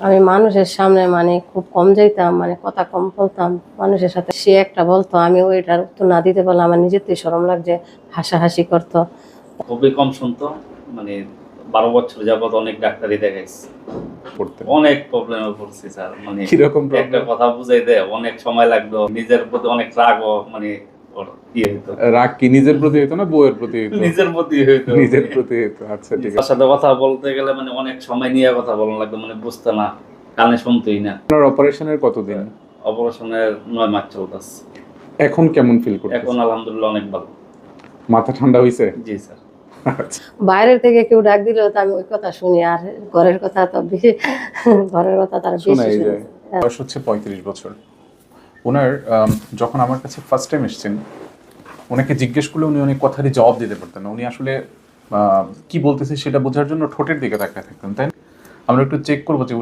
আমি মানুষের সামনে মানে খুব কম যাইতাম মানে কথা কম বলতাম। মানুষের সাথে সে একটা বলতো আমি ওইটার উত্তর না দিতে পারলে আমার নিজেতেই সরম লাগছে হাসাহাসি করতো। খুবই কম শুনতো মানে বারো বছর যাবত অনেক ডাক্তারই দেখাইছি। অনেক প্রবলেমে পড়ছি স্যার মানে কীরকম একটা কথা বুঝাই দেয় অনেক সময় লাগল নিজের প্রতি অনেক রাগও মানে ইয়ে হইতো। রাগ কি নিজের প্রতি হইতো না বউয়ের প্রতি হইতো? নিজের প্রতি হইতো। নিজের প্রতি হইতো আচ্ছা ঠিক আছে। সাথে কথা বলতে গেলে মানে অনেক সময় নিয়ে কথা বলানো লাগতো মানে বুঝতে না কানে শুনতোই না। আপনার অপারেশনের কতদিন? অপারেশনের নয় মাস চলতেছে। এখন কেমন ফিল করতেছেন এখন আলহামদুলিল্লাহ অনেক ভালো। মাথা ঠান্ডা হইছে? জি স্যার। আচ্ছা। বাইরের থেকে কেউ ডাক দিলেও তো আমি ওই কথা শুনি আর ঘরের কথা তো বেশি ঘরের কথা তার বেশি। বয়স হচ্ছে পঁয়ত্রিশ বছর। ওনার যখন আমার কাছে ফার্স্ট টাইম এসছেন ওনাকে জিজ্ঞেস করলে উনি অনেক কথারই জবাব দিতে পারতেন উনি আসলে কি বলতেছে সেটা বোঝার জন্য ঠোঁটের দিকে তাকায় থাকতেন, তাই আমরা একটু চেক করব যে